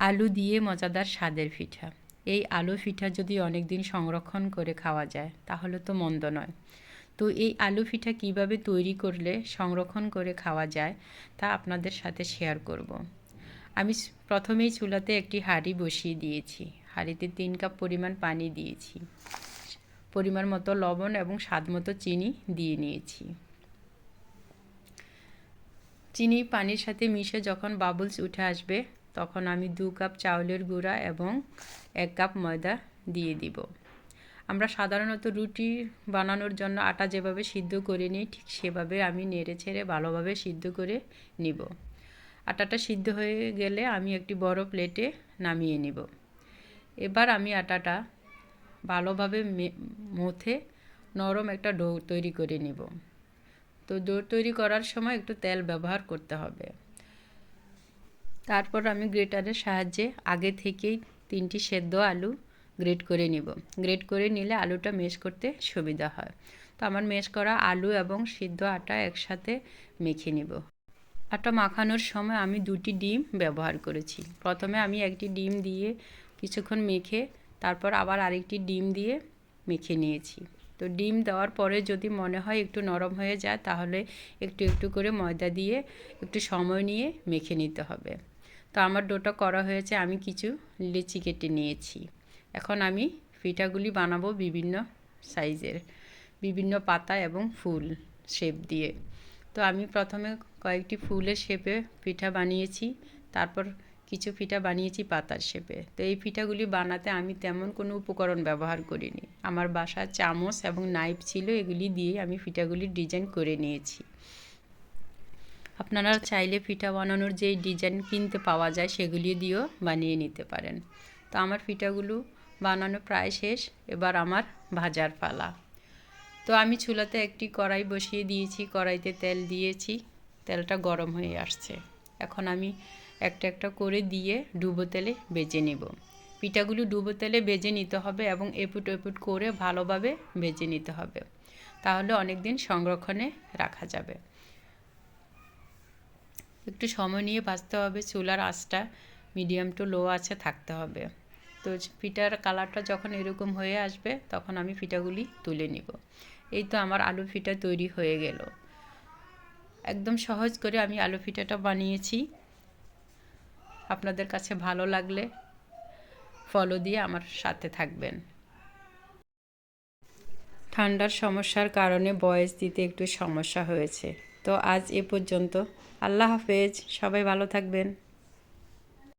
আলু দিয়ে মজাদার স্বাদের পিঠা। এই আলু পিঠা যদি অনেক দিন সংরক্ষণ করে খাওয়া যায়, তাহলে তো মন্দ নয়। তো এই আলু পিঠা কীভাবে তৈরি করলে সংরক্ষণ করে খাওয়া যায়, তা আপনাদের সাথে শেয়ার করব। আমি প্রথমেই চুলাতে একটি হাঁড়ি বসিয়ে দিয়েছি। হাঁড়িতে তিন কাপ পরিমাণ পানি দিয়েছি। পরিমাণ মতো লবণ এবং স্বাদ মতো চিনি দিয়ে নিয়েছি। চিনি পানির সাথে মিশে যখন বাবলস উঠে আসবে তখন আমি দু কাপ চাউলের গুঁড়া এবং এক কাপ ময়দা দিয়ে দিব। আমরা সাধারণত রুটি বানানোর জন্য আটা যেভাবে সিদ্ধ করে নিই, ঠিক সেভাবে আমি নেড়ে ছেড়ে ভালোভাবে সিদ্ধ করে নিব। আটাটা সিদ্ধ হয়ে গেলে আমি একটি বড় প্লেটে নামিয়ে নিব। এবার আমি আটাটা ভালোভাবে মথে নরম একটা ডো তৈরি করে নিব। তো ডো তৈরি করার সময় একটু তেল ব্যবহার করতে হবে। তারপর আমি গ্রেটারের সাহায্যে আগে থেকেই তিনটি সেদ্ধ আলু গ্রেট করে নিব। গ্রেট করে নিলে আলুটা মেশ করতে সুবিধা হয়। তো আমার মেশ করা আলু এবং সিদ্ধ আটা একসাথে মেখে নিব। আটা মাখানোর সময় আমি দুটি ডিম ব্যবহার করেছি। প্রথমে আমি একটি ডিম দিয়ে কিছুক্ষণ মেখে তারপর আবার আরেকটি ডিম দিয়ে মেখে নিয়েছি। তো ডিম দেওয়ার পরে যদি মনে হয় একটু নরম হয়ে যায় তাহলে একটু একটু করে ময়দা দিয়ে একটু সময় নিয়ে মেখে নিতে হবে। তো আমার ডোটা করা হয়েছে, আমি কিছু লিচি কেটে নিয়েছি। এখন আমি পিঠাগুলি বানাবো বিভিন্ন সাইজের, বিভিন্ন পাতা এবং ফুল শেপ দিয়ে। তো আমি প্রথমে কয়েকটি ফুলের শেপে পিঠা বানিয়েছি, তারপর কিছু পিঠা বানিয়েছি পাতার শেপে। তো এই পিঠাগুলি বানাতে আমি তেমন কোনো উপকরণ ব্যবহার করিনি। আমার বাসার চামচ এবং নাইফ ছিল, এগুলি দিয়ে আমি পিঠাগুলির ডিজাইন করে নিয়েছি। আপনারা চাইলে পিঠা বানানোর যেই ডিজাইন কিনতে পাওয়া যায় সেগুলি দিয়েও বানিয়ে নিতে পারেন। তো আমার পিঠাগুলো বানানো প্রায় শেষ, এবার আমার ভাজার পালা। তো আমি চুলাতে একটি কড়াই বসিয়ে দিয়েছি, কড়াইতে তেল দিয়েছি, তেলটা গরম হয়ে আসছে। এখন আমি একটা একটা করে দিয়ে ডুবো তেলে বেজে নেব। পিঠাগুলো ডুবো তেলে বেজে নিতে হবে এবং এপুট এপুট করে ভালোভাবে বেজে নিতে হবে। তাহলে অনেক দিন সংরক্ষণে রাখা যাবে। একটু সময় নিয়ে ভাজতে হবে চুলার আঁচটা মিডিয়াম টু লো আছে থাকতে হবে। তো পিঠার কালারটা যখন এরকম হয়ে আসবে, তখন আমি পিঠাগুলি তুলে নিব। এই তো আমার আলু পিঠা তৈরি হয়ে গেল। একদম সহজ করে আমি আলু পিঠাটা বানিয়েছি। আপনাদের কাছে ভালো লাগলে ফলো দিয়ে আমার সাথে থাকবেন। ঠান্ডার সমস্যার কারণে বয়স দিতে একটু সমস্যা হয়েছে। তো আজ এ পর্যন্ত। আল্লাহ হাফেজ সবাই ভালো থাকবেন।